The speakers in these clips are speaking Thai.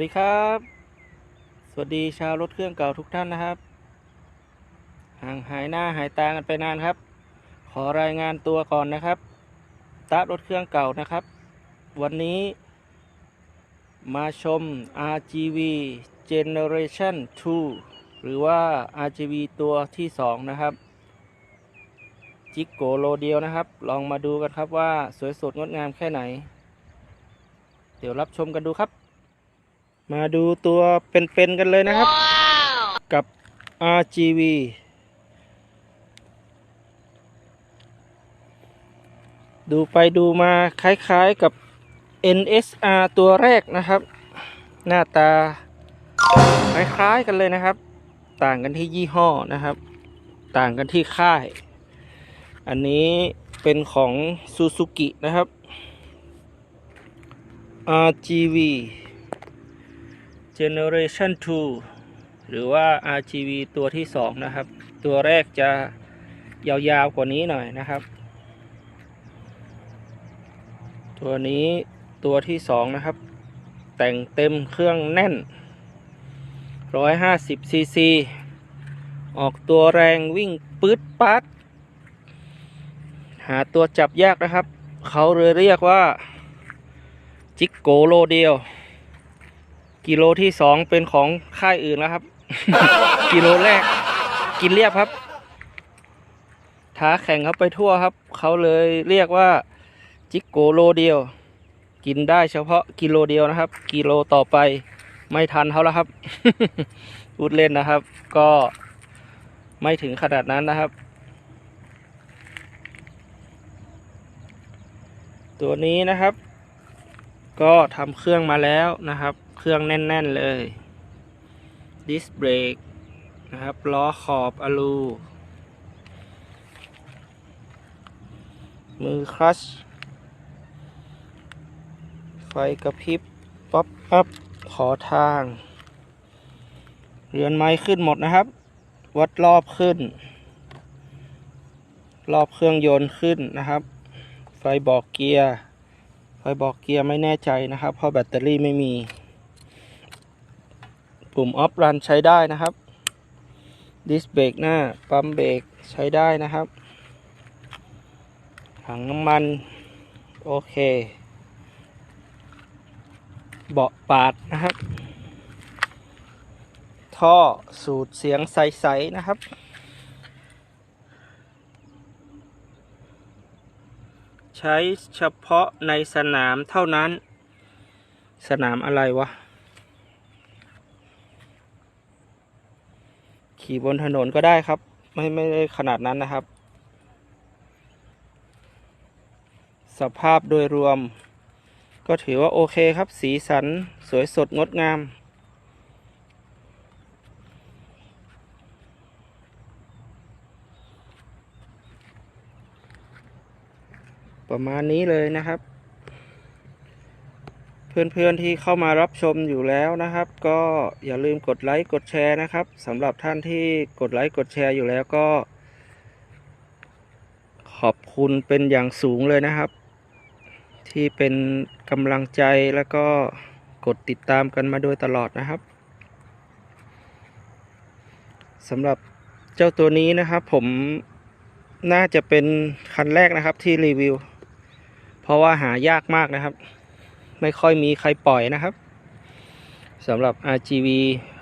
วัสดีครับ สวัสดีชาวรถเครื่องเก่าทุกท่านนะครับ ห่างหายหน้าหายตากันไปนานครับ ขอรายงานตัวก่อนนะครับตารถเครื่องเก่านะครับ วันนี้ มาชม RGV Generation 2 หรือว่า RGV ตัวที่ 2 นะครับ จิกโกโลเดียวนะครับ ลองมาดูกันครับว่าสวยสดงดงามแค่ไหน เดี๋ยวรับชมกันดูครับ มาดูตัวเป็นๆกันเลยนะครับ กับ RGV ดูไปดูมาคล้ายๆกับ NSR ตัวแรกนะครับ หน้าตา คล้ายๆกันเลยนะครับ ต่างกันที่ยี่ห้อนะครับ ต่างกันที่ค่าย อันนี้เป็นของ Suzuki นะครับ RGV Generation 2 หรือว่า RGV ตัวที่ 2 นะครับ ตัวแรกจะยาวๆกว่านี้หน่อยนะครับ ตัวนี้ตัวที่ 2 นะครับ แต่งเต็มเครื่องแน่น 150 ซีซี ออกตัวแรงวิ่งปื๊ดปัด หาตัวจับยากนะครับ เขาเลยเรียกว่า จิกโกโลเดียว กิโลที่สองเป็นของค่ายอื่นแล้วครับ กิโลแรก กินเรียบครับท้าแข่งเขาไปทั่วครับ เขาเลยเรียกว่า จิกโกโลเดียว กินได้เฉพาะกิโลเดียวนะครับ กิโลต่อไปไม่ทันเขาแล้วครับพูดเล่นนะครับ ก็ไม่ถึงขนาดนั้นนะครับ ตัวนี้นะครับ ก็ทำเครื่องมาแล้วนะครับ เครื่องแน่น ๆ เลยดิสเบรกนะครับล้อขอบอลู มือคลัชไฟกระพริบป๊อปอัพขอทาง เรือนไม้ขึ้นหมดนะครับ วัดรอบขึ้น รอบเครื่องยนต์ขึ้นนะครับ ไฟบอกเกียร์ ไฟบอกเกียร์ไม่แน่ใจนะครับ เพราะแบตเตอรี่ไม่มี ปุ่มออฟรันใช้ได้นะครับ ดิสเบรกหน้า ปั๊มเบรกใช้ได้นะครับ ถังน้ำมัน โอเค เบาะปาดนะครับ ท่อสูตรเสียงใส ๆ นะครับ ใช้เฉพาะในสนามเท่านั้น สนามอะไรวะ ขี่บนถนนก็ได้ครับ ไม่ไม่ได้ขนาดนั้นนะครับ สภาพโดยรวม ก็ถือว่าโอเคครับ สีสันสวยสดงดงามประมาณนี้เลยนะครับ เพื่อนๆที่เข้ามารับชมอยู่แล้วนะครับ ก็อย่าลืมกดไลค์กดแชร์นะครับสำหรับท่านที่กดไลค์กดแชร์อยู่แล้วก็ ขอบคุณเป็นอย่างสูงเลยนะครับ ที่เป็นกำลังใจแล้วก็กดติดตามกันมาโดยตลอดนะครับสำหรับเจ้าตัวนี้นะครับผมน่าจะเป็นคันแรกนะครับที่รีวิว เพราะว่าหายากมากนะครับ ไม่ค่อยมีใครปล่อยนะครับสำหรับ RGV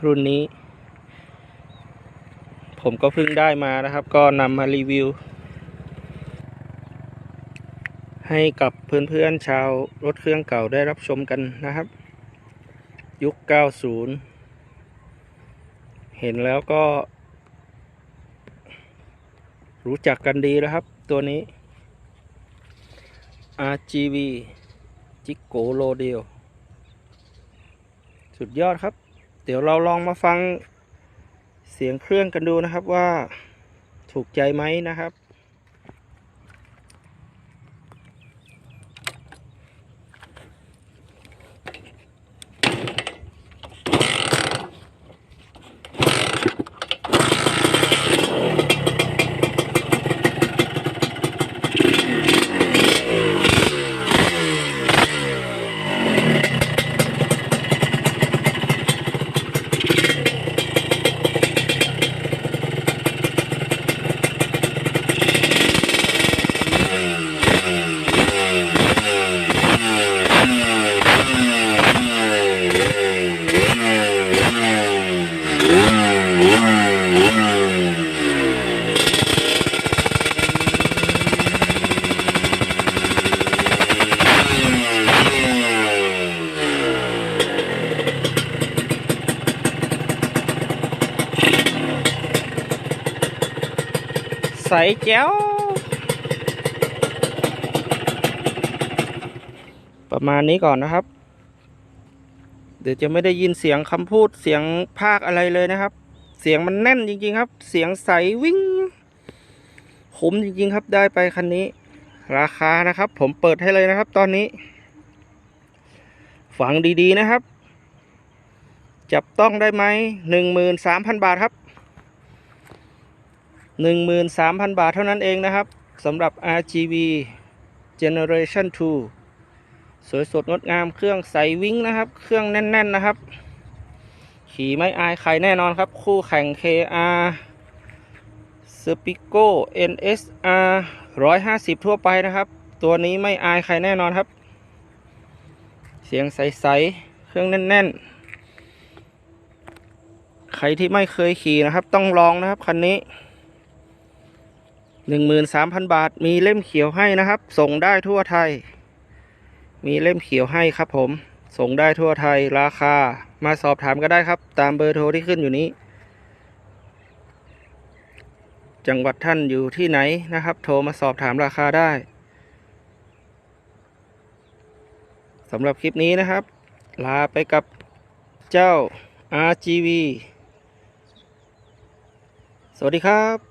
รุ่นนี้ ผมก็เพิ่งได้มานะครับ ก็นำมารีวิว ให้กับเพื่อนๆชาวรถเครื่องเก่าได้รับชมกันนะครับ ยุค 90 เห็นแล้วก็ รู้จักกันดีแล้วครับ ตัวนี้ RGV จิกโกโลเดียว สุดยอดครับ เดี๋ยวเราลองมาฟังเสียงเครื่องกันดูนะครับว่าถูกใจไหมนะครับ ใสแจ๋วประมาณนี้ก่อนนะครับ เดี๋ยวจะไม่ได้ยินเสียงคำพูดเสียงภาคอะไรเลยนะครับ เสียงมันแน่นจริง ๆ ครับ เสียงใสวิ่งคุ้มจริง ๆ ครับได้ไปคันนี้ ราคานะครับ ผมเปิดให้เลยนะครับ ตอนนี้ ฟังดีๆนะครับ จับต้องได้ไหมหนึ่งหมื่นสามพันบาทครับ หนึ่งหมื่นสามพันบาทเท่านั้นเองนะครับสำหรับ RGB Generation 2 สวยสดงดงามเครื่องใสวิ่งนะครับ เครื่องแน่น ๆนะครับ ขี่ไม่อายใครแน่นอนครับ คู่แข่ง KR s p i c o NSR 150 ทั่วไปนะครับ ตัวนี้ไม่อายใครแน่นอนครับ เสียงใสๆเครื่องแน่น ๆ ใครที่ไม่เคยขี่นะครับ ต้องลองนะครับคันนี้ 13,000 บาท มีเล่มเขียวให้นะครับ ส่งได้ทั่วไทย มีเล่มเขียวให้ครับผม ส่งได้ทั่วไทย ราคา มาสอบถามก็ได้ครับ ตามเบอร์โทรที่ขึ้นอยู่นี้ จังหวัดท่านอยู่ที่ไหนนะครับ โทรมาสอบถามราคาได้สำหรับคลิปนี้นะครับ ลาไปกับเจ้า RGV สวัสดีครับ